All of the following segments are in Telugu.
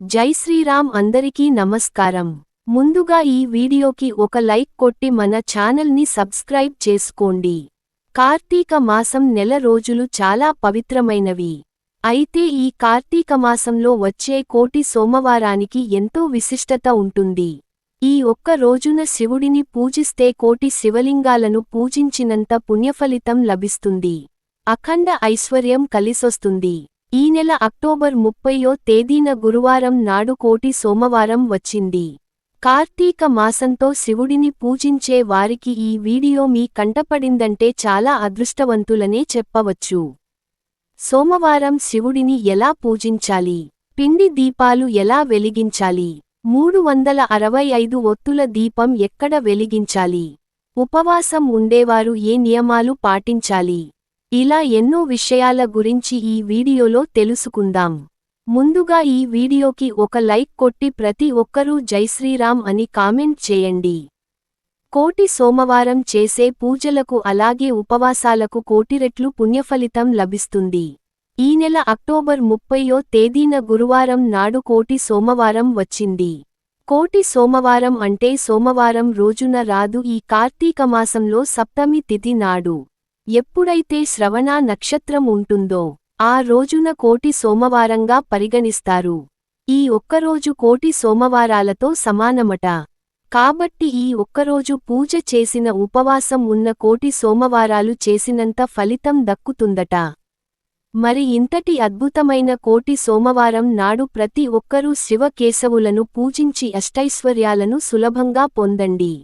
జై శ్రీరామ్ అందరికీ నమస్కారం. ముందుగా ఈ వీడియోకి ఒక లైక్ కొట్టి మన ఛానల్ని సబ్స్క్రైబ్ చేసుకోండి. కార్తీక మాసం నెల రోజులు చాలా పవిత్రమైనవి. అయితే ఈ కార్తీక మాసంలో వచ్చే కోటి సోమవారానికి ఎంతో విశిష్టత ఉంటుంది. ఈ ఒక్క రోజున శివుడిని పూజిస్తే కోటి శివలింగాలను పూజించినంత పుణ్యఫలితం లభిస్తుంది. అఖండ ఐశ్వర్యం కలిసొస్తుంది. ఈ నెల అక్టోబర్ ముప్పయో తేదీన గురువారం నాడు కోటి సోమవారం వచ్చింది. కార్తీక మాసంతో శివుడిని పూజించే వారికి ఈ వీడియో మీ కంటపడిందంటే చాలా అదృష్టవంతులనే చెప్పవచ్చు. సోమవారం శివుడిని ఎలా పూజించాలి? పిండి దీపాలు ఎలా వెలిగించాలి? మూడు వందల అరవై ఐదు ఒత్తుల దీపం ఎక్కడ వెలిగించాలి? ఉపవాసం ఉండేవారు ఏ నియమాలు పాటించాలి? ఇలా ఎన్నో విషయాల గురించి ఈ వీడియోలో తెలుసుకుందాం. ముందుగా ఈ వీడియోకి ఒక లైక్ కొట్టి ప్రతి ఒక్కరూ జైశ్రీరామ్ అని కామెంట్ చేయండి. కోటి సోమవారం చేసే పూజలకు అలాగే ఉపవాసాలకు కోటిరెట్లు పుణ్యఫలితం లభిస్తుంది. ఈ నెల అక్టోబర్ ముప్పయో తేదీన గురువారం నాడు కోటి సోమవారం వచ్చింది. కోటి సోమవారం అంటే సోమవారం రోజున రాదు ఈ కార్తీక మాసంలో సప్తమి తిథి నాడు. ఎప్పుడైతే శ్రవణ నక్షత్రం ఉంటుందో ఆ రోజున కోటి సోమవారంగా పరిగణిస్తారు. ఈ ఒక్కరోజు కోటి సోమవారాలతో సమానమట. కాబట్టి ఈ ఒక్కరోజు పూజ చేసిన ఉపవాసం ఉన్న కోటి సోమవారాలు చేసినంత ఫలితం దక్కుతుందట. మరి ఇంతటి అద్భుతమైన కోటి సోమవారం నాడు ప్రతి ఒక్కరూ శివకేశవులను పూజించి అష్టైశ్వర్యాలను సులభంగా పొందండి.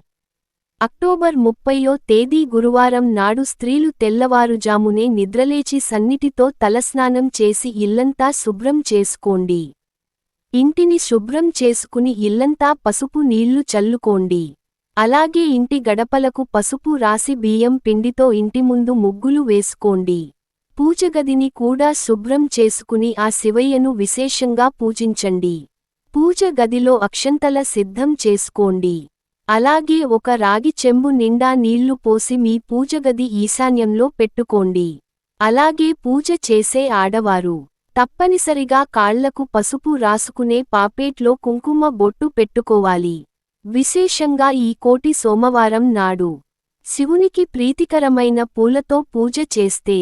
అక్టోబర్ ముప్పయో తేదీ గురువారం నాడు స్త్రీలు తెల్లవారుజామునే నిద్రలేచి సన్నిటితో తలస్నానం చేసి ఇల్లంతా శుభ్రం చేసుకోండి. ఇంటిని శుభ్రం చేసుకుని ఇల్లంతా పసుపు నీళ్ళు చల్లుకోండి. అలాగే ఇంటి గడపలకు పసుపు రాసి బియ్యం పిండితో ఇంటి ముందు ముగ్గులు వేసుకోండి. పూజగదిని కూడా శుభ్రం చేసుకుని ఆ శివయ్యను విశేషంగా పూజించండి. పూజ గదిలో అక్షంతల సిద్ధం చేసుకోండి. అలాగే ఒక రాగి చెంబు నిండా నీళ్ళు పోసి మీ పూజగది ఈశాన్యంలో పెట్టుకోండి. అలాగే పూజ చేసే ఆడవారు తప్పనిసరిగా కాళ్ళకు పసుపు రాసుకునే పాపేట్లో కుంకుమ బొట్టు పెట్టుకోవాలి. విశేషంగా ఈ కోటి సోమవారం నాడు శివునికి ప్రీతికరమైన పూలతో పూజ చేస్తే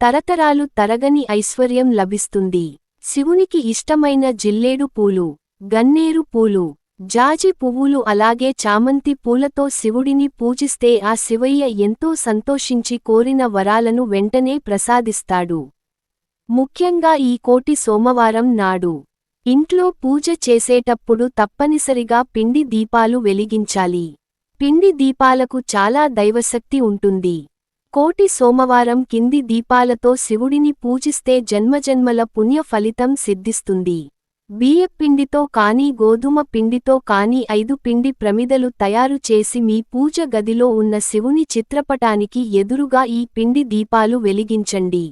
తరతరాలు తరగని ఐశ్వర్యం లభిస్తుంది. శివునికి ఇష్టమైన జిల్లేడు పూలు గన్నేరు పూలు జాజి పువ్వులు అలాగే చామంతి పూలతో శివుడిని పూజిస్తే ఆ శివయ్య ఎంతో సంతోషించి కోరిన వరాలను వెంటనే ప్రసాదిస్తాడు. ముఖ్యంగా ఈ కోటి సోమవారం నాడు. ఇంట్లో పూజ చేసేటప్పుడు తప్పనిసరిగా పిండి దీపాలు వెలిగించాలి. పిండి దీపాలకు చాలా దైవశక్తి ఉంటుంది. కోటి సోమవారం కింది దీపాలతో శివుడిని పూజిస్తే జన్మజన్మల పుణ్య ఫలితం సిద్ధిస్తుంది. బియ్యపిండితో కానీ గోధుమ పిండితో కానీ ఐదు పిండి ప్రమిదలు తయారు చేసి మీ పూజ గదిలో ఉన్న శివుని చిత్రపటానికి ఎదురుగా ఈ పిండి దీపాలు వెలిగించండి.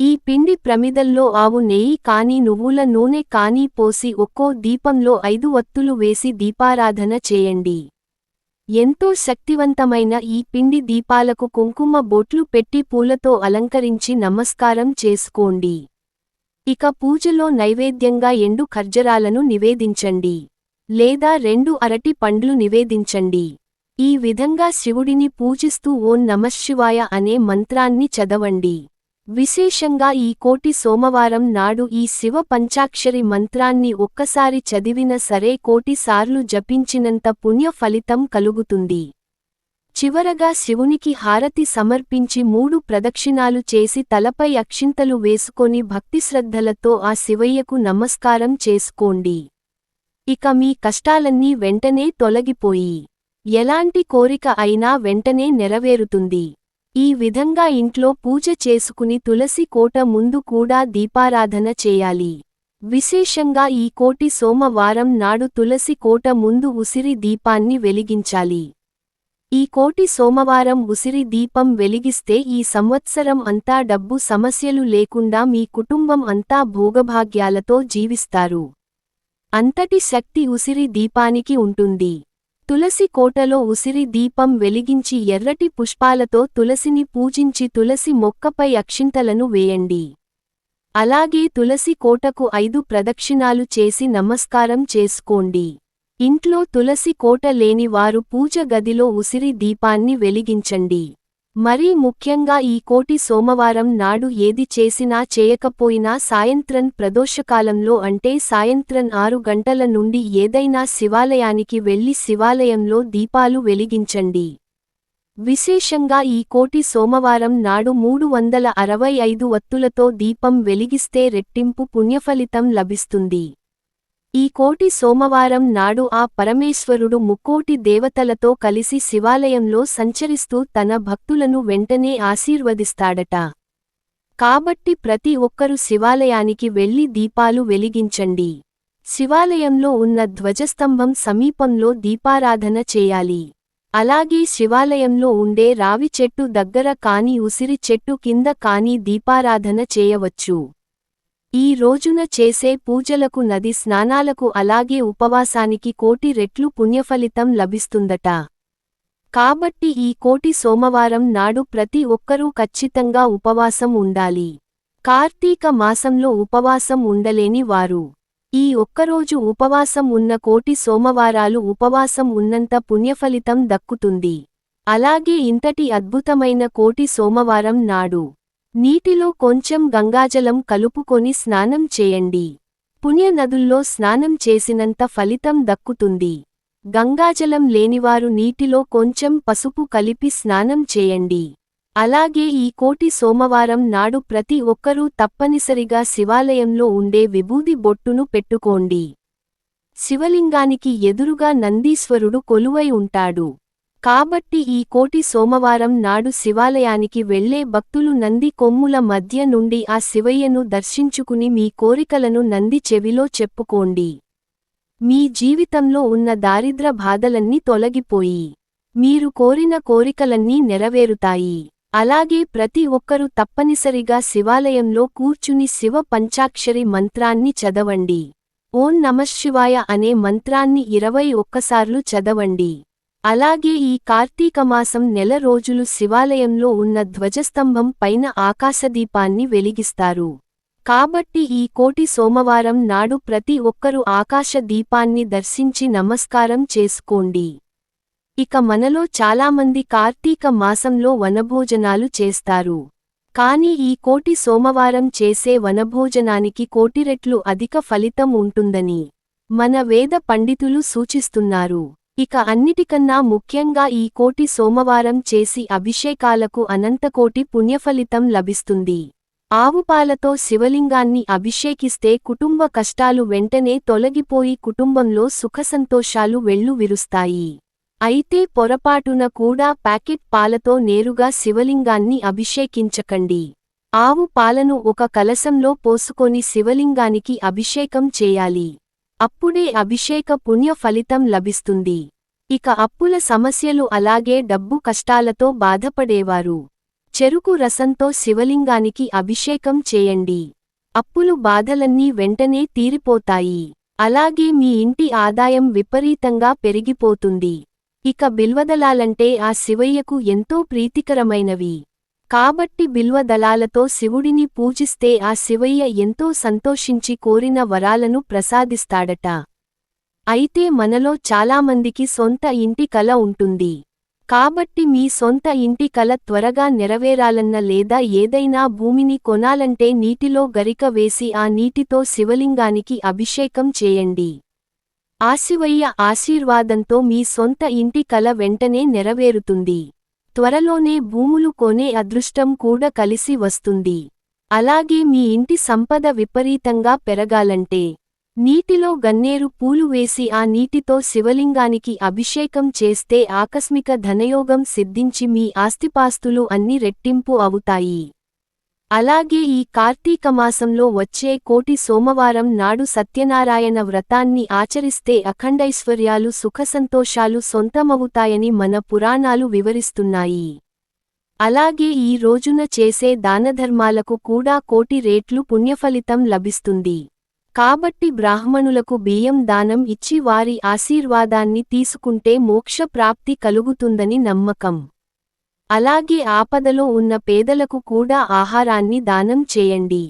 ఈ పిండి ప్రమిదల్లో ఆవు నెయ్యి కానీ నువ్వుల నూనె కానీ పోసి ఒక్కో దీపంలో ఐదు వత్తులు వేసి దీపారాధన చేయండి. ఎంతో శక్తివంతమైన ఈ పిండి దీపాలకు కుంకుమ బొట్లు పెట్టి పూలతో అలంకరించి నమస్కారం చేసుకోండి. ఇక పూజలో నైవేద్యంగా ఎండు ఖర్జరాలను నివేదించండి. లేదా రెండు అరటి పండ్లు నివేదించండి. ఈ విధంగా శివుడిని పూజిస్తూ ఓం నమశివాయ అనే మంత్రాన్ని చదవండి. విశేషంగా ఈ కోటి సోమవారం నాడు ఈ శివ పంచాక్షరి మంత్రాన్ని ఒక్కసారి చదివిన సరే కోటిసార్లు జపించినంత పుణ్య ఫలితం కలుగుతుంది. చివరగా శివునికి హారతి సమర్పించి మూడు ప్రదక్షిణాలు చేసి తలపై అక్షింతలు వేసుకొని భక్తిశ్రద్ధలతో ఆ శివయ్యకు నమస్కారం చేసుకోండి. ఇక మీ కష్టాలన్నీ వెంటనే తొలగిపోయి ఎలాంటి కోరిక అయినా వెంటనే నెరవేరుతుంది. ఈ విధంగా ఇంట్లో పూజ చేసుకుని తులసి కోట ముందు కూడా దీపారాధన చేయాలి. విశేషంగా ఈ కోటి సోమవారం నాడు తులసి కోట ముందు ఉసిరి దీపాన్ని వెలిగించాలి. ఈ కోటి సోమవారం ఉసిరి దీపం వెలిగిస్తే ఈ సంవత్సరం అంతా డబ్బు సమస్యలు లేకుండా మీ కుటుంబం అంతా భోగభాగ్యాలతో జీవిస్తారు. అంతటి శక్తి ఉసిరి దీపానికి ఉంటుంది. తులసి కోటలో ఉసిరి దీపం వెలిగించి ఎర్రటి పుష్పాలతో తులసిని పూజించి తులసి మొక్కపై అక్షింతలను వేయండి. అలాగే తులసి కోటకు ఐదు ప్రదక్షిణాలు చేసి నమస్కారం చేసుకోండి. ఇంట్లో తులసి కోట లేని వారు పూజ గదిలో ఉసిరి దీపాన్ని వెలిగించండి. మరీ ముఖ్యంగా ఈ కోటి సోమవారం నాడు ఏది చేసినా చేయకపోయినా సాయంత్రం ప్రదోషకాలంలో అంటే సాయంత్రం ఆరు గంటల నుండి ఏదైనా శివాలయానికి వెళ్ళి శివాలయంలో దీపాలు వెలిగించండి. విశేషంగా ఈ కోటి సోమవారం నాడు మూడు వందల అరవై ఐదు వత్తులతో దీపం వెలిగిస్తే రెట్టింపు పుణ్యఫలితం లభిస్తుంది. ఈ కోటి సోమవారం నాడు ఆ పరమేశ్వరుడు ముక్కోటి దేవతలతో కలిసి శివాలయంలో సంచరిస్తూ తన భక్తులను వెంటనే ఆశీర్వదిస్తాడట. కాబట్టి ప్రతి ఒక్కరు శివాలయానికి వెళ్ళి దీపాలు వెలిగించండి. శివాలయంలో ఉన్న ధ్వజస్తంభం సమీపంలో దీపారాధన చేయాలి. అలాగే శివాలయంలో ఉండే రావి చెట్టు దగ్గర కాని ఉసిరి చెట్టు కింద కాని దీపారాధన చేయవచ్చు. ఈ రోజున చేసే పూజలకు నది స్నానాలకు అలాగే ఉపవాసానికి కోటి రెట్లు పుణ్యఫలితం లభిస్తుందట. కాబట్టి ఈ కోటి సోమవారం నాడు ప్రతి ఒక్కరూ ఖచ్చితంగా ఉపవాసం ఉండాలి. కార్తీక మాసంలో ఉపవాసం ఉండలేని వారు. ఈ ఒక్కరోజు ఉపవాసం ఉన్న కోటి సోమవారాలు ఉపవాసం ఉన్నంత పుణ్యఫలితం దక్కుతుంది. అలాగే ఇంతటి అద్భుతమైన కోటి సోమవారం నాడు. నీటిలో కొంచెం గంగాజలం కలుపుకొని స్నానం చేయండి. పుణ్యనదుల్లో స్నానం చేసినంత ఫలితం దక్కుతుంది. గంగాజలం లేనివారు నీటిలో కొంచెం పసుపు కలిపి స్నానం చేయండి. అలాగే ఈ కోటి సోమవారం నాడు ప్రతి ఒక్కరూ తప్పనిసరిగా శివాలయంలో ఉండే విభూది బొట్టును పెట్టుకోండి. శివలింగానికి ఎదురుగా నందీశ్వరుడు కొలువై ఉంటాడు. కాబట్టి ఈ కోటి సోమవారం నాడు శివాలయానికి వెళ్ళే భక్తులు నంది కొమ్ముల మధ్య నుండి ఆ శివయ్యను దర్శించుకుని మీ కోరికలను నంది చెవిలో చెప్పుకోండి. మీ జీవితంలో ఉన్న దారిద్ర బాధలన్నీ తొలగిపోయి మీరు కోరిన కోరికలన్నీ నెరవేరుతాయి. అలాగే ప్రతి ఒక్కరూ తప్పనిసరిగా శివాలయంలో కూర్చుని శివ పంచాక్షరి మంత్రాన్ని చదవండి. ఓం నమశివాయ అనే మంత్రాన్ని ఇరవై ఒక్కసార్లు చదవండి. అలాగే ఈ కార్తీకమాసం నెల రోజులు శివాలయంలో ఉన్న ధ్వజస్తంభం పైన ఆకాశదీపాన్ని వెలిగిస్తారు. కాబట్టి ఈ కోటి సోమవారం నాడు ప్రతి ఒక్కరూ ఆకాశ దీపాన్ని దర్శించి నమస్కారం చేసుకోండి. ఇక మనలో చాలామంది కార్తీక మాసంలో వనభోజనాలు చేస్తారు. కాని ఈ కోటి సోమవారం చేసే వనభోజనానికి కోటిరెట్లు అధిక ఫలితం ఉంటుందని మన వేద పండితులు సూచిస్తున్నారు. ఇక అన్నిటికన్నా ముఖ్యంగా ఈ కోటి సోమవారం చేసి అభిషేకాలకు అనంతకోటి పుణ్యఫలితం లభిస్తుంది. ఆవుపాలతో శివలింగాన్ని అభిషేకిస్తే కుటుంబ కష్టాలు వెంటనే తొలగిపోయి కుటుంబంలో సుఖసంతోషాలు వెళ్ళు విరుస్తాయి. అయితే పొరపాటున కూడా ప్యాకెట్ పాలతో నేరుగా శివలింగాన్ని అభిషేకించకండి. ఆవు పాలను ఒక కలశంలో పోసుకొని శివలింగానికి అభిషేకం చేయాలి. అప్పుడే అభిషేక పుణ్య ఫలితం లభిస్తుంది. ఇక అప్పుల సమస్యలు అలాగే డబ్బు కష్టాలతో బాధపడేవారు. చెరుకు రసంతో శివలింగానికి అభిషేకం చేయండి. అప్పులు బాధలన్నీ వెంటనే తీరిపోతాయి. అలాగే మీ ఇంటి ఆదాయం విపరీతంగా పెరిగిపోతుంది. ఇక బిల్వదలాలంటే ఆ శివయ్యకు ఎంతో ప్రీతికరమైనవి. కాబట్టి బిల్వదళాలతో శివుడిని పూజిస్తే ఆ శివయ్య ఎంతో సంతోషించి కోరిన వరాలను ప్రసాదిస్తాడట. అయితే మనలో చాలామందికి సొంత ఇంటి కల ఉంటుంది. కాబట్టి మీ సొంత ఇంటి కల త్వరగా నెరవేరాలన్న లేదా ఏదైనా భూమిని కొనాలంటే నీటిలో గరిక వేసి ఆ నీటితో శివలింగానికి అభిషేకం చేయండి. ఆశివయ్య ఆశీర్వాదంతో మీ సొంత ఇంటి కల వెంటనే నెరవేరుతుంది. త్వరలోనే భూములు కొనే అదృష్టం కూడా కలిసి వస్తుంది. అలాగే మీ ఇంటి సంపద విపరీతంగా పెరగాలంటే నీటిలో గన్నేరు పూలు వేసి ఆ నీటితో శివలింగానికి అభిషేకం చేస్తే ఆకస్మిక ధనయోగం సిద్ధించి మీ ఆస్తిపాస్తులు అన్ని రెట్టింపు అవుతాయి. అలాగే ఈ కార్తీక మాసంలో వచ్చే కోటి సోమవారం నాడు సత్యనారాయణ వ్రతాన్ని ఆచరిస్తే అఖండైశ్వర్యాలు సుఖసంతోషాలు సొంతమవుతాయని మన పురాణాలు వివరిస్తున్నాయి. అలాగే ఈ రోజున చేసే దానధర్మాలకు కూడా కోటి రేట్లు పుణ్యఫలితం లభిస్తుంది. కాబట్టి బ్రాహ్మణులకు బియ్యం దానం ఇచ్చి వారి ఆశీర్వాదాన్ని తీసుకుంటే మోక్ష ప్రాప్తి కలుగుతుందని నమ్మకం. అలాగే ఆపదలో ఉన్న పేదలకు కూడా ఆహారాన్ని దానం చేయండి.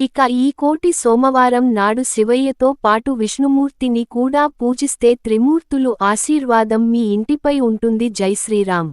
ఇక ఈ కోటి సోమవారం నాడు శివయ్యతో పాటు విష్ణుమూర్తిని కూడా పూజిస్తే త్రిమూర్తులు ఆశీర్వాదం మీ ఇంటిపై ఉంటుంది. జై శ్రీరామ్.